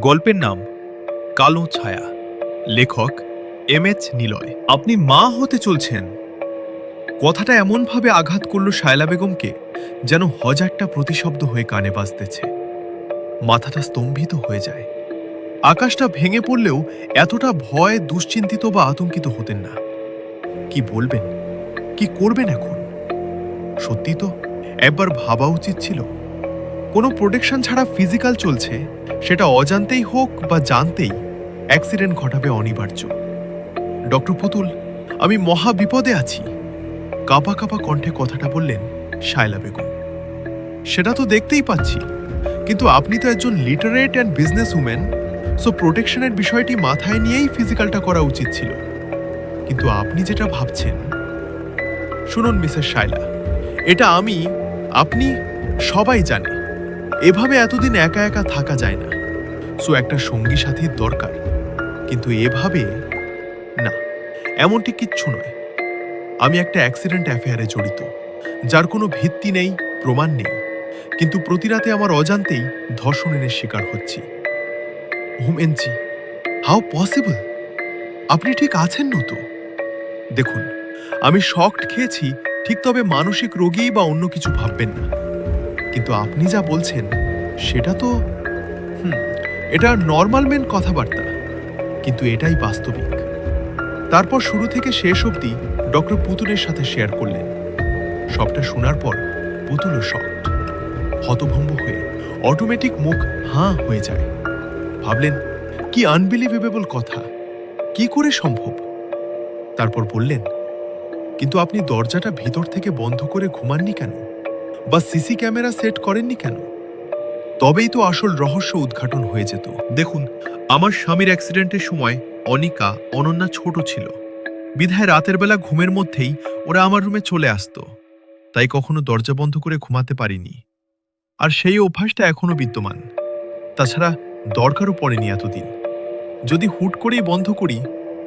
গল্পের নাম কালো ছায়া। লেখক এম এইচ নিলয়। আপনি মা হতে চলছেন। কথাটা এমনভাবে আঘাত করল শায়লা বেগমকে যেন হাজারটা প্রতিশব্দ হয়ে কানে বাজতেছে। মাথাটা স্তম্ভিত হয়ে যায়। আকাশটা ভেঙে পড়লেও এতটা ভয়, দুশ্চিন্তিত বা আতঙ্কিত হতেন না। কি বলবেন? কি করবেন এখন? সত্যি তো একবার ভাবা উচিত ছিল। কোনো প্রোটেকশন ছাড়া ফিজিক্যাল চলছে, সেটা অজান্তেই হোক বা জানতেই অ্যাক্সিডেন্ট ঘটাবে অনিবার্য। ডক্টর পুতুল, আমি মহা বিপদে আছি। কাপা কাপা কণ্ঠে কথাটা বললেন শায়লা বেগম। সেটা তো দেখতেই পাচ্ছি, কিন্তু আপনি তো একজন literate and business women so প্রোটেকশনের বিষয়টি মাথায় নিয়েই ফিজিক্যালটা করা উচিত ছিল। কিন্তু আপনি যেটা ভাবছেন, শুনুন মিসেস শায়লা, এটা আমি, আপনি সবাই জানে এভাবে এতদিন একা একা থাকা যায় না। সো একটা সঙ্গী সাথীর দরকার। কিন্তু এভাবে না, এমনটি কিচ্ছু নয়। আমি একটা অ্যাক্সিডেন্ট অ্যাফেয়ারে জড়িত, যার কোনো ভিত্তি নেই, প্রমাণ নেই। কিন্তু প্রতি রাতে আমার অজান্তেই ধর্ষণের শিকার হচ্ছি। হোম এনজি হাউ পসিবল? আপনি ঠিক আছেন না তো দেখুন, আমি শকড খেয়েছি, ঠিক তবে মানসিক রোগী বা অন্য কিছু ভাববেন না। কিন্তু আপনি যা বলছেন, সেটা তো, হুম, এটা নর্মাল মেন কথাবার্তা, কিন্তু এটাই বাস্তবিক। তারপর শুরু থেকে শেষ অবধি ডক্টর পুতুলের সাথে শেয়ার করলেন। সবটা শোনার পর পুতুলও শক্ট হতভম্ব হয়ে অটোমেটিক মুখ হাঁ হয়ে যায়। ভাবলেন, কি আনবিলিভেবল কথা, কি করে সম্ভব? তারপর বললেন, কিন্তু আপনি দরজাটা ভিতর থেকে বন্ধ করে ঘুমাননি কেন? বা সিসি ক্যামেরা সেট করেননি কেন? তবেই তো আসল রহস্য উদ্ঘাটন হয়ে যেত। দেখুন, আমার স্বামীর অ্যাক্সিডেন্টের সময় অনিকা, অনন্যা ছোট ছিল। বিধায় রাতের বেলা ঘুমের মধ্যেই ওরা আমার রুমে চলে আসতো। তাই কখনো দরজা বন্ধ করে ঘুমাতে পারিনি। আর সেই অভ্যাসটা এখনও বিদ্যমান। তাছাড়া দরকারও পড়েনি এতদিন। যদি হুট করেই বন্ধ করি,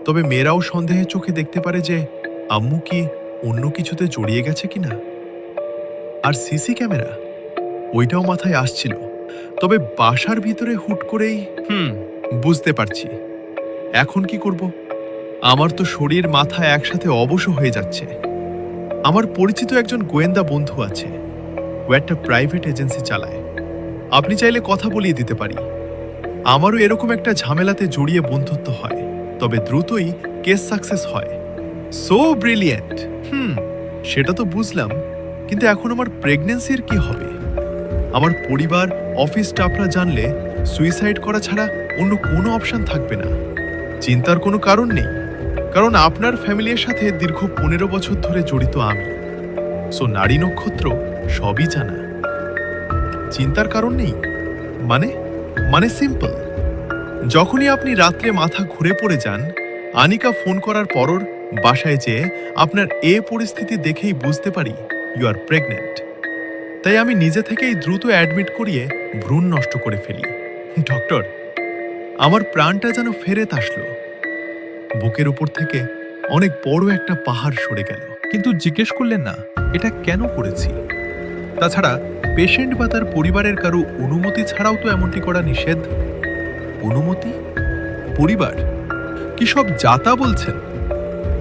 তবে মেয়েরাও সন্দেহে চোখে দেখতে পারে যে আম্মু কি অন্য কিছুতে জড়িয়ে গেছে কিনা? আর সিসি ক্যামেরা? ওইটাও মাথায় আসছিল। তবে বাসার ভিতরে হুট করেই, হুম, বুঝতে পারছি। এখন কি করব? আমার তো শরীর মাথা একসাথে অবশ হয়ে যাচ্ছে। আমার পরিচিত একজন গোয়েন্দা বন্ধু আছে। ও একটা প্রাইভেট এজেন্সি চালায়। আপনি চাইলে কথা বলিয়ে দিতে পারি। আমারও এরকম একটা ঝামেলাতে জড়িয়ে বন্ধুত্ব হয়। তবে দ্রুতই কেস সাকসেস হয়। সো ব্রিলিয়েন্ট হুম, সেটা তো বুঝলাম। কিন্তু এখন আমার প্রেগনেন্সির কি হবে? আমার পরিবার অফিস স্টাফরা জানলে সুইসাইড করা ছাড়া অন্য কোনো অপশন থাকবে না। চিন্তার কোনো কারণ নেই। কারণ আপনার ফ্যামিলির সাথে দীর্ঘ পনেরো বছর ধরে জড়িত আমি। সো নারী নক্ষত্র সবই জানা। চিন্তার কারণ নেই। মানে? মানে সিম্পল যখনই আপনি রাত্রে মাথা ঘুরে পড়ে যান, আনিকা ফোন করার পরর বাসায় যেয়ে আপনার এ পরিস্থিতি দেখেই বুঝতে পারি ইউ আর প্রেগনেন্ট তাই আমি নিজে থেকেই দ্রুত অ্যাডমিট করিয়ে ভ্রূণ নষ্ট করে ফেলি। ডক্টর আমার প্রাণটা যেন ফেরত আসলো। বুকের উপর থেকে অনেক বড় একটা পাহাড় সরে গেল। কিন্তু জিজ্ঞেস করলেন না, এটা কেন করেছি? তাছাড়া পেশেন্ট বা তার পরিবারের কারও অনুমতি ছাড়াও তো এমনটি করা নিষেধ। অনুমতি? পরিবার? কি সব জাতা বলছেন?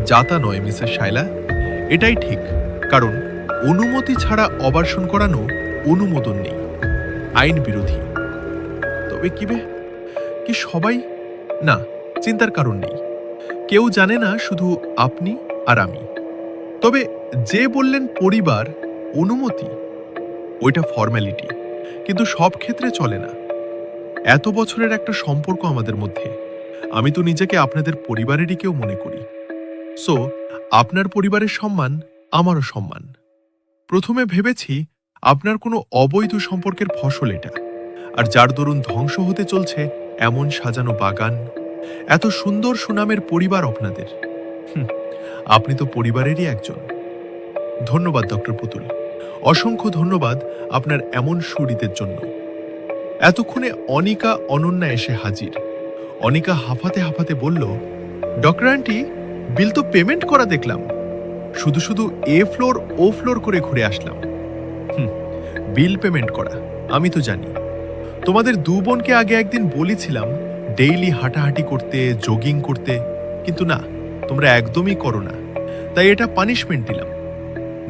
জাতা নয়, মিসেস শাইলা এটাই ঠিক, কারণ অনুমতি ছাড়া অবার্ষণ করানো অনুমোদন নেই। আইন বিরোধী। তবে কি বে? কি সবাই? না, চিন্তার কারণ নেই। কেউ জানে না শুধু আপনি আর আমি। তবে যে বললেন পরিবার, অনুমতি, ওইটা ফর্ম্যালিটি কিন্তু সব ক্ষেত্রে চলে না। এত বছরের একটা সম্পর্ক আমাদের মধ্যে। আমি তো নিজেকে আপনাদের পরিবারেরই কেউ মনে করি। সো আপনার পরিবারের সম্মান, আমারও সম্মান। প্রথমে ভেবেছি আপনার কোনো অবৈধ সম্পর্কের ফসল এটা। আর যার দরুন ধ্বংস হতে চলছে এমন সাজানো বাগান, এত সুন্দর সুনামের পরিবার আপনাদের। আপনি তো পরিবারেরই একজন। ধন্যবাদ, ডক্টর পুতুল। অসংখ্য ধন্যবাদ আপনার এমন সুরিতের জন্য। এতক্ষণে অনিকা অনন্যা এসে হাজির। অনিকা হাফাতে হাফাতে বলল, ডক্টর আন্টি, বিল তো পেমেন্ট করা দেখলাম। শুধু শুধু এ ফ্লোর ও ফ্লোর করে ঘুরে আসলাম। হুম বিল পেমেন্ট করা, আমি তো জানি। তোমাদের দু বোনকে আগে একদিন বলেছিলাম ডেইলি হাঁটাহাঁটি করতে জগিং করতে, কিন্তু না, তোমরা একদমই করো না। তাই এটা পানিশমেন্ট দিলাম।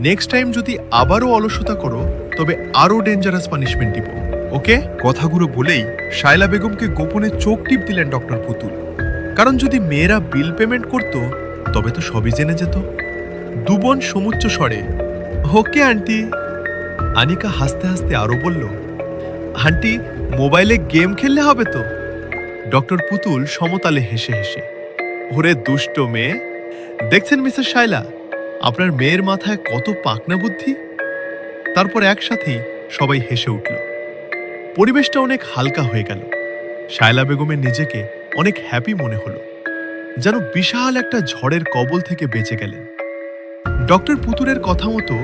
নেক্সট টাইম যদি আবারও অলসতা করো, তবে আরও ডেঞ্জারাস পানিশমেন্ট দিব ওকে কথাগুলো বলেই শায়লা বেগমকে গোপনে চোখ টিপ দিলেন ডক্টর পুতুল। কারণ যদি মেয়েরা বিল পেমেন্ট করত, তবে তো সবই জেনে যেত। দুবন সমুচ্চ স্বরে ওকে আন্টি? আনিকা হাসতে হাসতে আরও বলল, আন্টি, মোবাইলে গেম খেললে হবে তো? ডক্টর পুতুল সমতালে হেসে হেসে, ওরে দুষ্ট মেয়ে, দেখছেন মিসেস শাইলা আপনার মেয়ের মাথায় কত পাকনা বুদ্ধি? তারপর একসাথেই সবাই হেসে উঠল। পরিবেশটা অনেক হালকা হয়ে গেল। শায়লা বেগমের নিজেকে অনেক হ্যাপি মনে হলো, যেন বিশাল একটা ঝড়ের কবল থেকে বেঁচে গেলেন। ডক্টর পুতুলের কথা মতো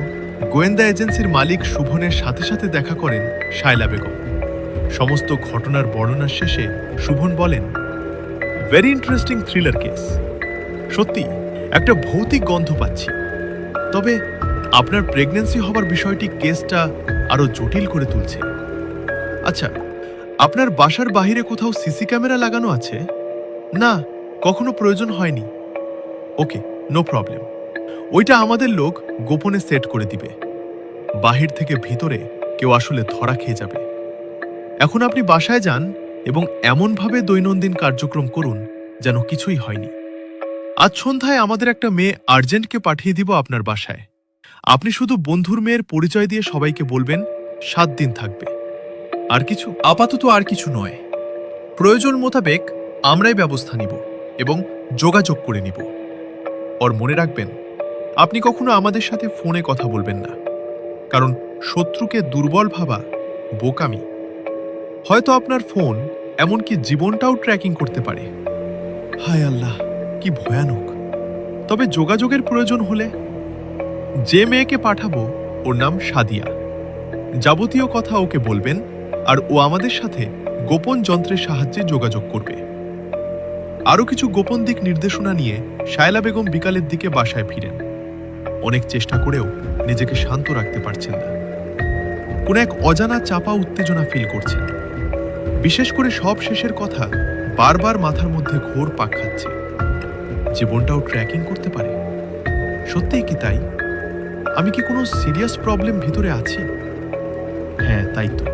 গোয়েন্দা এজেন্সির মালিক শুভনের সাথে সাথে দেখা করেন শায়লা বেগম। সমস্ত ঘটনার বর্ণনা শেষে শুভন বলেন ভেরি ইন্টারেস্টিং থ্রিলার কেস সত্যি, একটা ভৌতিক গন্ধ পাচ্ছি। তবে আপনার প্রেগন্যান্সি হবার বিষয়টি কেসটা আরও জটিল করে তুলছে। আচ্ছা আপনার বাসার বাইরে কোথাও সিসি ক্যামেরা লাগানো আছে? না, কখনো প্রয়োজন হয়নি। ওকে নো প্রবলেম ওইটা আমাদের লোক গোপনে সেট করে দিবে। বাহির থেকে ভিতরে কেউ আসলে ধরা খেয়ে যাবে। এখন আপনি বাসায় যান এবং এমনভাবে দৈনন্দিন কার্যক্রম করুন যেন কিছুই হয়নি। আজ সন্ধ্যায় আমাদের একটা মেয়ে আর্জেন্টকে পাঠিয়ে দিব আপনার বাসায়। আপনি শুধু বন্ধুর মেয়ের পরিচয় দিয়ে সবাইকে বলবেন, সাত দিন থাকবে। আর কিছু? আপাতত আর কিছু নয়। প্রয়োজন মোতাবেক আমরাই ব্যবস্থা নিব এবং যোগাযোগ করে নিব। ওর মনে রাখবেন আপনি কখনো আমাদের সাথে ফোনে কথা বলবেন না। কারণ শত্রুকে দুর্বল ভাবা বোকামি। হয়তো আপনার ফোন এমনকি জীবনটাও ট্র্যাকিং করতে পারে। হায় আল্লাহ, কি ভয়ানক। তবে যোগাযোগের প্রয়োজন হলে যে মেয়েকে পাঠাবো, ওর নাম সাদিয়া। যাবতীয় কথা ওকে বলবেন আর ও আমাদের সাথে গোপন যন্ত্রের সাহায্যে যোগাযোগ করবে। আরও কিছু গোপন দিক নির্দেশনা নিয়ে শায়লা বেগম বিকালের দিকে বাসায় ফিরেন। অনেক চেষ্টা করেও নিজেকে শান্ত রাখতে পারছেন না। কোন এক অজানা চাপা উত্তেজনা ফিল করছেন। বিশেষ করে সব শেষের কথা বারবার মাথার মধ্যে ঘোর পাক খাচ্ছে। জীবনটাও ট্র্যাকিং করতে পারে। সত্যিই কি তাই? আমি কি কোনো সিরিয়াস প্রবলেম ভিতরে আছি? হ্যাঁ তাই তো।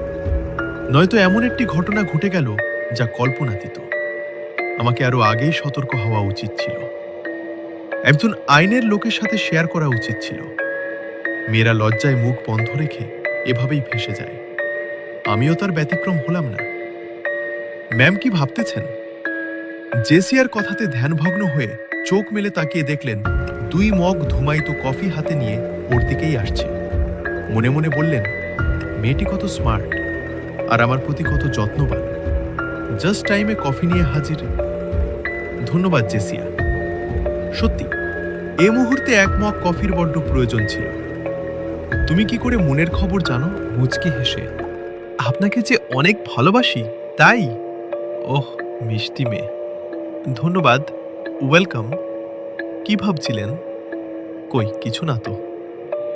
নয়তো এমন একটি ঘটনা ঘটে গেল যা কল্পনাতীত। আমাকে আরও আগেই সতর্ক হওয়া উচিত ছিল। একজন আইনের লোকের সাথে শেয়ার করা উচিত ছিল। মেয়েরা লজ্জায় মুখ বন্ধ রেখে এভাবেই ভেসে যায়। আমিও তার ব্যতিক্রম হলাম না। ম্যাম কি ভাবতেছেন? জেসিয়ার কথাতে ধ্যানভগ্ন হয়ে চোখ মেলে তাকিয়ে দেখলেন, দুই মগ ধুমায়িত কফি হাতে নিয়ে ওর দিকেই আসছে। মনে মনে বললেন, মেয়েটি কত স্মার্ট আর আমার প্রতি কত যত্নবান। জাস্ট টাইমে কফি নিয়ে হাজির। ধন্যবাদ জেসিয়া সত্যি এ মুহূর্তে এক মগ কফির বড্ড প্রয়োজন ছিল। তুমি কি করে মনের খবর জানো? মুচকি হেসে, আপনাকে যে অনেক ভালোবাসি, তাই? ওহ, মিষ্টি মেয়ে। ধন্যবাদ, ওয়েলকাম। কি ভাবছিলেন? কই, কিছু না তো।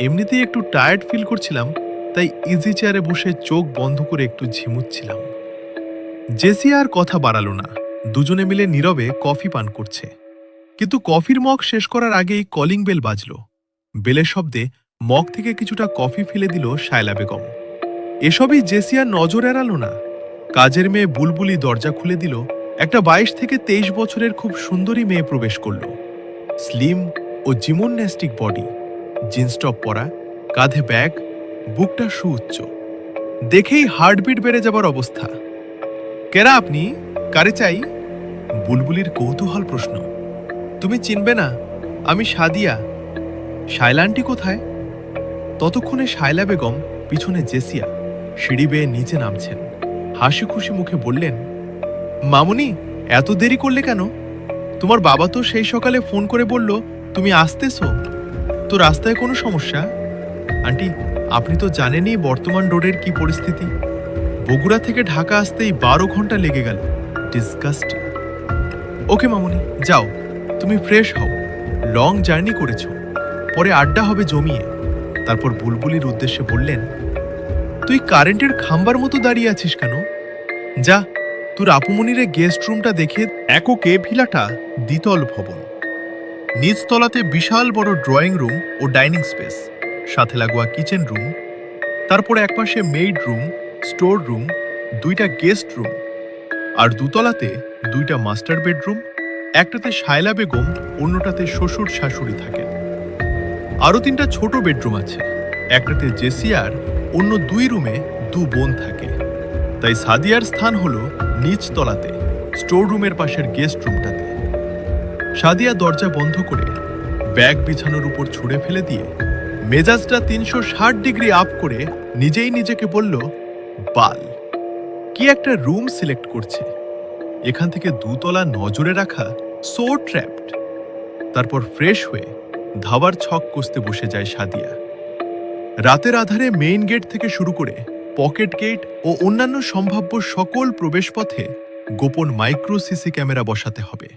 এমনিতেই একটু টায়ার্ড ফিল করছিলাম, তাই ইজি চেয়ারে বসে চোখ বন্ধ করে একটু ঝিমুচ্ছিলাম। জেসি আর কথা বাড়ালো না। দুজনে মিলে নীরবে কফি পান করছে। কিন্তু কফির মগ শেষ করার আগেই কলিং বেল বাজল। বেলের শব্দে মগ থেকে কিছুটা কফি ফেলে দিল শায়লা বেগম। এসবই জেসিয়ার নজর এড়ালো না। কাজের মেয়ে বুলবুলি দরজা খুলে দিল। একটা বাইশ থেকে তেইশ বছরের খুব সুন্দরী মেয়ে প্রবেশ করল। স্লিম ও জিমোন্যাস্টিক বডি জিন্স টপ পরা, কাঁধে ব্যাগ বুকটা সুউচ্চ। দেখেই হার্টবিট বেড়ে যাবার অবস্থা। কেরা আপনি? কারে চাই? বুলবুলির কৌতূহল প্রশ্ন। তুমি চিনবে না, আমি সাদিয়া। শায়লানটি কোথায়? ততক্ষণে শায়লা বেগম পিছনে জেসিয়া সিঁড়ি বেয়ে নিচে নামছেন। হাসি খুশি মুখে বললেন, মামুনি, এত দেরি করলে কেন? তোমার বাবা তো সেই সকালে ফোন করে বলল, তুমি আসতেছো। তো রাস্তায় কোনো সমস্যা? আন্টি, আপনি তো জানেনই বর্তমান রোডের কি পরিস্থিতি। বগুড়া থেকে ঢাকা আসতেই বারো ঘণ্টা লেগে গেল। ডিসকাস্টিং। ওকে মামুনি, যাও। তুমি ফ্রেশ হও। লং জার্নি করেছ। পরে আড্ডা হবে জমিয়ে। তারপর বুলবুলির উদ্দেশ্যে বললেন, তুই কারেন্টের খাম্বার মতো দাঁড়িয়ে আছিস কেন? যা, তোর আপুমনিরে গেস্ট রুমটা দেখে এককে ভিলাটা দ্বিতল ভবন। নিচতলাতে বিশাল বড় ড্রয়িং রুম ও ডাইনিং স্পেস সাথে লাগোয়া কিচেন রুম তারপর একপাশে মেইড রুম স্টোর রুম দুইটা গেস্ট রুম আর দুতলাতে দুইটা মাস্টার বেডরুম একটাতে শায়লা বেগম, অন্যটাতে শ্বশুর শাশুড়ি থাকেন। আরও তিনটা ছোট বেডরুম আছে। একটাতে জেসিয়ার, অন্য দুই রুমে দু বোন থাকে। তাই সাদিয়ার স্থান হলো নিচ তলাতে স্টোর রুমের পাশের গেস্ট রুমটাতে। সাদিয়া দরজা বন্ধ করে ব্যাগ বিছানোর উপর ছুঁড়ে ফেলে দিয়ে মেজাজটা তিনশো ষাট ডিগ্রি আপ করে নিজেই নিজেকে বলল, বাল, কি একটা রুম সিলেক্ট করছে। এখান থেকে দুতলা নজরে রাখা সো ট্র্যাপড তারপর ফ্রেশ হয়ে ধাবার ছক কষতে বসে যায় সাদিয়া। রাতের আধারে মেইন গেট থেকে শুরু করে পকেট গেট ও অন্যান্য সম্ভাব্য সকল প্রবেশপথে গোপন মাইক্রো সিসি ক্যামেরা বসাতে হবে।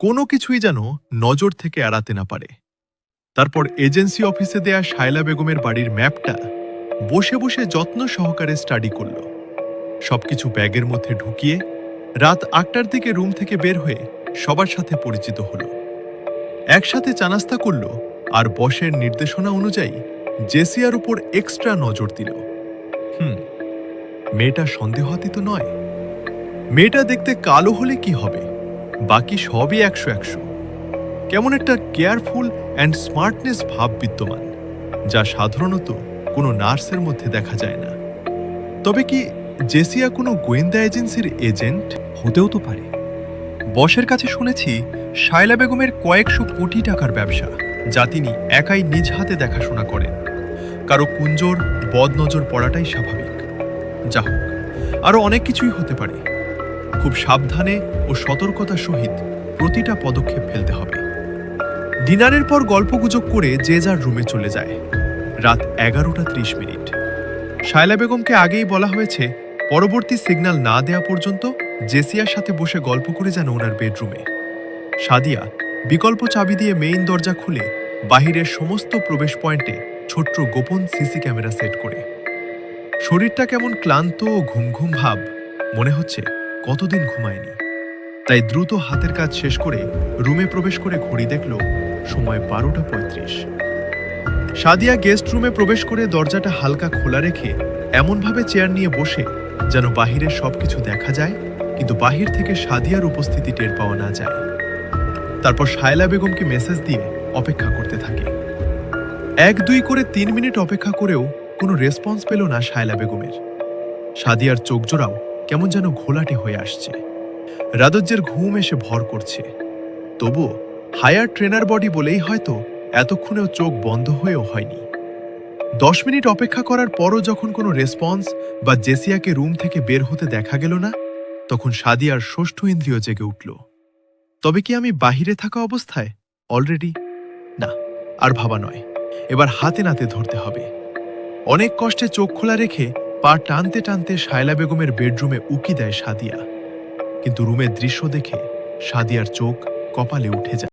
কোনো কিছুই যেন নজর থেকে এড়াতে না পারে। তারপর এজেন্সি অফিসে দেয়া শায়লা বেগমের বাড়ির ম্যাপটা বসে বসে যত্ন সহকারে স্টাডি করল। সবকিছু ব্যাগের মধ্যে ঢুকিয়ে রাত আটটার দিকে রুম থেকে বের হয়ে সবার সাথে পরিচিত হলো। একসাথে চানাস্তা করল আর বসের নির্দেশনা অনুযায়ী জেসিয়ার উপর এক্সট্রা নজর দিল। হুম, মেয়েটা সন্দেহাতীত নয়। মেয়েটা দেখতে কালো হলে কি হবে? বাকি সবই একশো একশো। কেমন একটা কেয়ারফুল অ্যান্ড স্মার্টনেস ভাব বিদ্যমান, যা সাধারণত কোনো নার্সের মধ্যে দেখা যায় না। তবে কি জেসিয়া কোনো গোয়েন্দা এজেন্সির এজেন্ট? হতেও তো পারে। বসের কাছে শুনেছি, শায়লা বেগমের কয়েকশো কোটি টাকার ব্যবসা, যা তিনি একাই নিজ হাতে দেখাশোনা করেন। কারও কুঞ্জর, বদনজর পড়াটাই স্বাভাবিক। যা হোক আরও অনেক কিছুই হতে পারে। খুব সাবধানে ও সতর্কতার সহিত প্রতিটা পদক্ষেপ ফেলতে হবে। ডিনারের পর গল্পগুজব করে যে যার রুমে চলে যায়। রাত এগারোটা ত্রিশ মিনিট। শায়লা বেগমকে আগেই বলা হয়েছে, পরবর্তী সিগন্যাল না দেয়া পর্যন্ত জেসিয়ার সাথে বসে গল্প করে যেন ওনার বেডরুমে। সাদিয়া বিকল্প চাবি দিয়ে মেইন দরজা খুলে বাহিরের সমস্ত প্রবেশ পয়েন্টে ছোট্ট গোপন সিসি ক্যামেরা সেট করে। শরীরটা কেমন ক্লান্ত ও ঘুম ঘুম ভাব, মনে হচ্ছে কতদিন ঘুমায়নি। তাই দ্রুত হাতের কাজ শেষ করে রুমে প্রবেশ করে ঘড়ি দেখল সময় বারোটা পঁয়ত্রিশ। সাদিয়া গেস্ট রুমে প্রবেশ করে দরজাটা হালকা খোলা রেখে এমনভাবে চেয়ার নিয়ে বসে যেন বাহিরের সবকিছু দেখা যায় কিন্তু বাহির থেকে সাদিয়ার উপস্থিতি টের পাওয়া না যায়। তারপর শায়লা বেগমকে মেসেজ দিয়ে অপেক্ষা করতে থাকে। এক, দুই করে তিন মিনিট অপেক্ষা করেও কোনো রেসপন্স পেল না শায়লা বেগমের। সাদিয়ার চোখ জোড়াও কেমন যেন ঘোলাটে হয়ে আসছে। রাদজ্যের ঘুম এসে ভর করছে। তবু হায়ার ট্রেনার বডি বলেই হয়তো এতক্ষণেও চোখ বন্ধ হয়েও হয়নি। দশ মিনিট অপেক্ষা করার পরও যখন কোনো রেসপন্স বা জেসিয়াকে রুম থেকে বের হতে দেখা গেল না তখন সাদিয়ার ষষ্ঠ ইন্দ্রিয় জেগে উঠল। তবে কি আমি বাহিরে থাকা অবস্থায়? অলরেডি না, আর ভাবা নয়। এবার হাতে নাতে ধরতে হবে। অনেক কষ্টে চোখ খোলা রেখে পা টানতে টানতে শায়লা বেগমের বেডরুমে উকি দেয় সাদিয়া। কিন্তু রুমের দৃশ্য দেখে সাদিয়ার চোখ কপালে উঠে যায়।